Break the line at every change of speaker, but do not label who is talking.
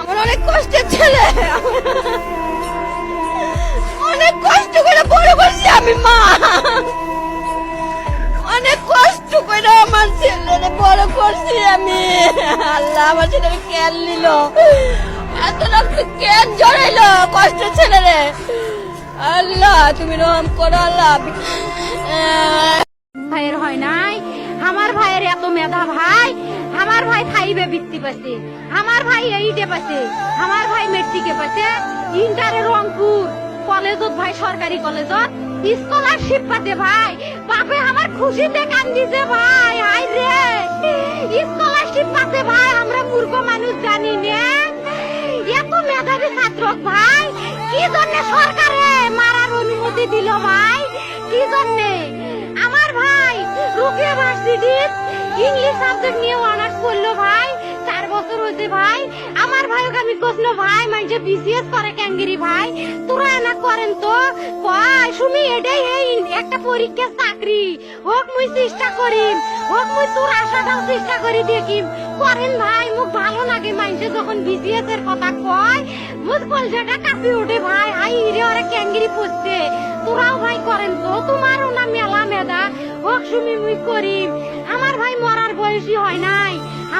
আমার অনেক কষ্টের ছেলে। অনেক কষ্ট করে বড় করছি আমি, মা। অনেক কষ্ট করে আমার ছেলেরে বড় করছি আমি। আল্লাহ আমার ছেলেরে কেন নিল। এত রক্ত কেন জড়াইলো কষ্টের ছেলেরে। আল্লাহ, তুমি রহম করো, আল্লাহ।
ভাইয়ের হয় নাই? আমার ভাইয়ের এত মেধা ভাই আমার ভাই ফাইভে বৃত্তি পাচ্ছে আমার ভাই এইটে পাচ্ছে আমার ভাই মেট্রিকে পাচ্ছে ইন্টারে রংপুর কলেজত ভাই, সরকারি কলেজত স্কলারশিপ পাতে ভাই। বাপে আমার খুশিতে কান্দিছে ভাই, হাই রে। স্কলারশিপ পাতে ভাই, আমরা মূর্খ মানুষ জানি না। এত মেধাবী ছাত্র ভাই, কি জন্য সরকারে মারার অনুমতি দিল ভাই? কি জন্যে? আমার ভাই রুকিয়া ভার্সিটির ইংলিশ সাবজেক্ট নিয়ে করল ভাই, চার বছর হয়েছে ভাই। আমার ভাইকে আমি কষলো ভাই মানে বিসিএস করে ক্যাঙ্গিরি ভাই? তোরা না করেন তো? কয়, সুমি, এটাই এই একটা পরীক্ষা চাকরি। হোক মুই চেষ্টা করিম, হোক মুই তোর আশাটাও চেষ্টা করি দেখিম। করেন ভাই, মুখ ভালো লাগে মানুষে যখন বিসিএস এর কথা কয়, মুখ কলজাটা কাঁপি ওঠে ভাই। হাই রে ওরা ক্যাঙ্গিরি পড়ছে তোরাও ভাই করেন তো, তোমারও না মেলা মেধা। হোক সুমি, মুই করিম। আমার ভাই মরার বয়সী হয় নাই।